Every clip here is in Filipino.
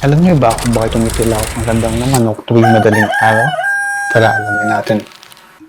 Alam niyo ba kung bakit tumitilaok ang tandang ng manok tuwing madaling araw? Tara, alamin natin.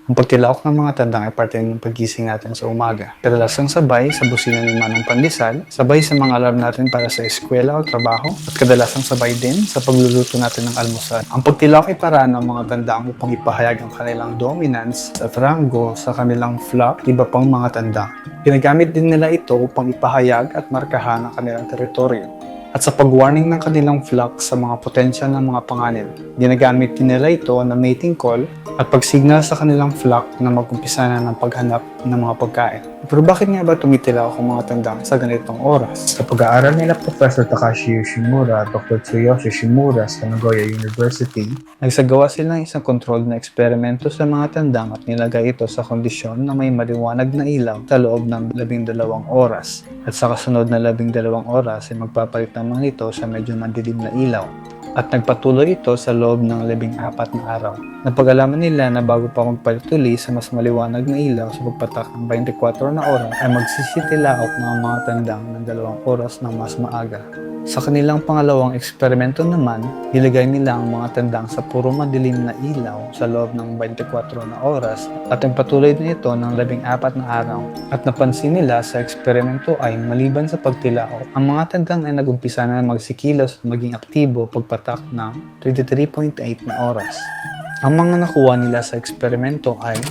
Ang pagtilaok ng mga tandang ay parte ng pagising natin sa umaga. Kadalasang sabay sa busina ni Manong Pandesal, sabay sa mga alarm natin para sa eskwela o trabaho, at kadalasang sabay din sa pagluluto natin ng almusal. Ang pagtilaok ay paraan ng mga tandang upang ipahayag ang kanilang dominance at rango sa kanilang flock, iba pang mga tandang. Ginagamit din nila ito upang ipahayag at markahan ang kanilang teritoryo at sa pag-warning ng kanilang flock sa mga potensyal na mga panganib. Ginagamit din nila ito na mating call at pag-signal sa kanilang flock na mag-umpisa na ng paghanap ng mga pagkain. Pero bakit nga ba tumitilaw ang mga tandang sa ganitong oras? Sa pag-aaral nila Professor Takashi Yoshimura at Dr. Tsuyoshi Shimura sa Nagoya University, nagsagawa sila ng isang controlled na eksperimento sa mga tandang at nilagay ito sa kondisyon na may maliwanag na ilaw sa loob ng labing dalawang oras. At sa kasunod na labing dalawang oras ay magpapalit naman ito sa medyo madilim na ilaw at nagpatuloy ito sa loob ng labing apat na araw. Napag-alaman nila na bago pa magpalit uli sa mas maliwanag na ilaw sa pagpatak ng 24 na oras ay magsisitilaok ng mga tandang ng dalawang oras ng mas maaga. Sa kanilang pangalawang eksperimento naman, ilagay nila ang mga tandang sa puro madilim na ilaw sa loob ng 24 na oras at nagpatuloy din ito ng labing apat na araw. At napansin nila sa eksperimento ay maliban sa pagtilaok, ang mga tandang ay nagumpisa na magsikilos at maging aktibo pagpatak ng 23.8 na oras. Ang mga nakuha nila sa eksperimento ay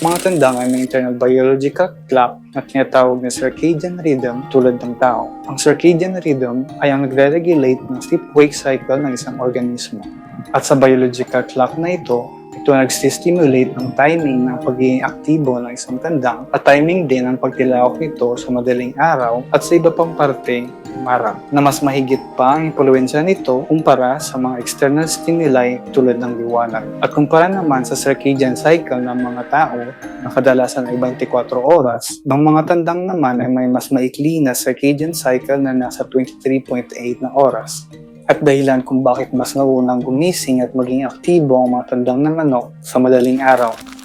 mga tandang ay may internal biological clock na tinatawag na circadian rhythm tulad ng tao. Ang circadian rhythm ay ang nagre-regulate ng sleep-wake cycle ng isang organismo. At sa biological clock na ito, ito nagsistimulate ng timing ng pagiging aktibo ng isang tandang at timing din ang pagtilawak nito sa madaling araw at sa iba pang parte ng araw na mas mahigit pa ang impluensya nito kumpara sa mga external stimuli tulad ng liwanag. At kumpara naman sa circadian cycle ng mga tao na kadalasan ay 24 oras, ng mga tandang naman ay may mas maikli na circadian cycle na nasa 23.8 na oras at dahilan kung bakit mas naunang gumising at maging aktibo ang mga tandang ng manok sa madaling araw.